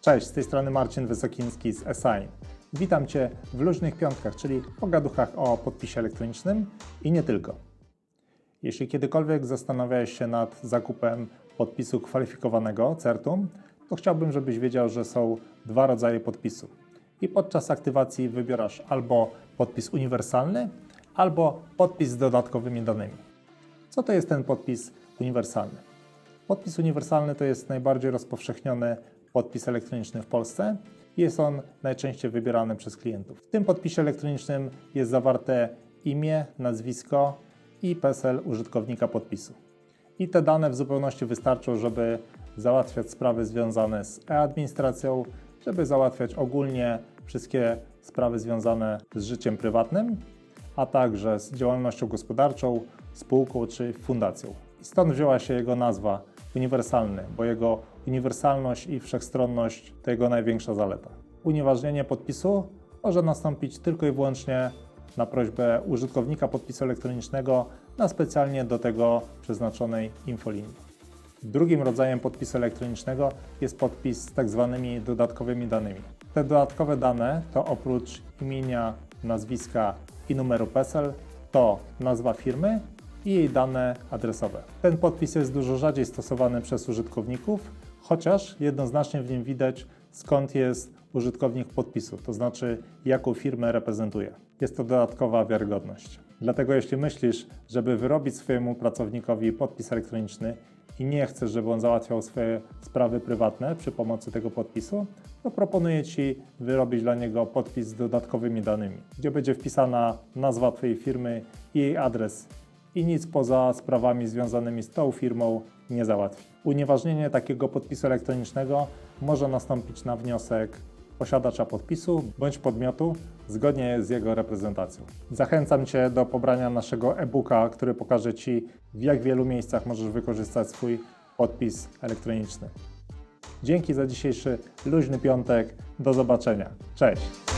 Cześć, z tej strony Marcin Wysokiński z Assign. Witam Cię w luźnych piątkach, czyli pogaduchach o podpisie elektronicznym i nie tylko. Jeśli kiedykolwiek zastanawiałeś się nad zakupem podpisu kwalifikowanego CERTUM, to chciałbym, żebyś wiedział, że są dwa rodzaje podpisu. I podczas aktywacji wybierasz albo podpis uniwersalny, albo podpis z dodatkowymi danymi. Co to jest ten podpis uniwersalny? Podpis uniwersalny to jest najbardziej rozpowszechniony podpis elektroniczny w Polsce jest on najczęściej wybierany przez klientów. W tym podpisie elektronicznym jest zawarte imię, nazwisko i PESEL użytkownika podpisu. I te dane w zupełności wystarczą, żeby załatwiać sprawy związane z e-administracją, żeby załatwiać ogólnie wszystkie sprawy związane z życiem prywatnym, a także z działalnością gospodarczą, spółką czy fundacją. I stąd wzięła się jego nazwa uniwersalny, bo jego uniwersalność i wszechstronność to jego największa zaleta. Unieważnienie podpisu może nastąpić tylko i wyłącznie na prośbę użytkownika podpisu elektronicznego na specjalnie do tego przeznaczonej infolinii. Drugim rodzajem podpisu elektronicznego jest podpis z tak zwanymi dodatkowymi danymi. Te dodatkowe dane to oprócz imienia, nazwiska i numeru PESEL to nazwa firmy i jej dane adresowe. Ten podpis jest dużo rzadziej stosowany przez użytkowników, chociaż jednoznacznie w nim widać skąd jest użytkownik podpisu, to znaczy jaką firmę reprezentuje. Jest to dodatkowa wiarygodność. Dlatego jeśli myślisz, żeby wyrobić swojemu pracownikowi podpis elektroniczny i nie chcesz, żeby on załatwiał swoje sprawy prywatne przy pomocy tego podpisu, to proponuję Ci wyrobić dla niego podpis z dodatkowymi danymi, gdzie będzie wpisana nazwa Twojej firmy i jej adres i nic poza sprawami związanymi z tą firmą nie załatwi. Unieważnienie takiego podpisu elektronicznego może nastąpić na wniosek posiadacza podpisu bądź podmiotu zgodnie z jego reprezentacją. Zachęcam Cię do pobrania naszego e-booka, który pokaże Ci w jak wielu miejscach możesz wykorzystać swój podpis elektroniczny. Dzięki za dzisiejszy luźny piątek. Do zobaczenia. Cześć!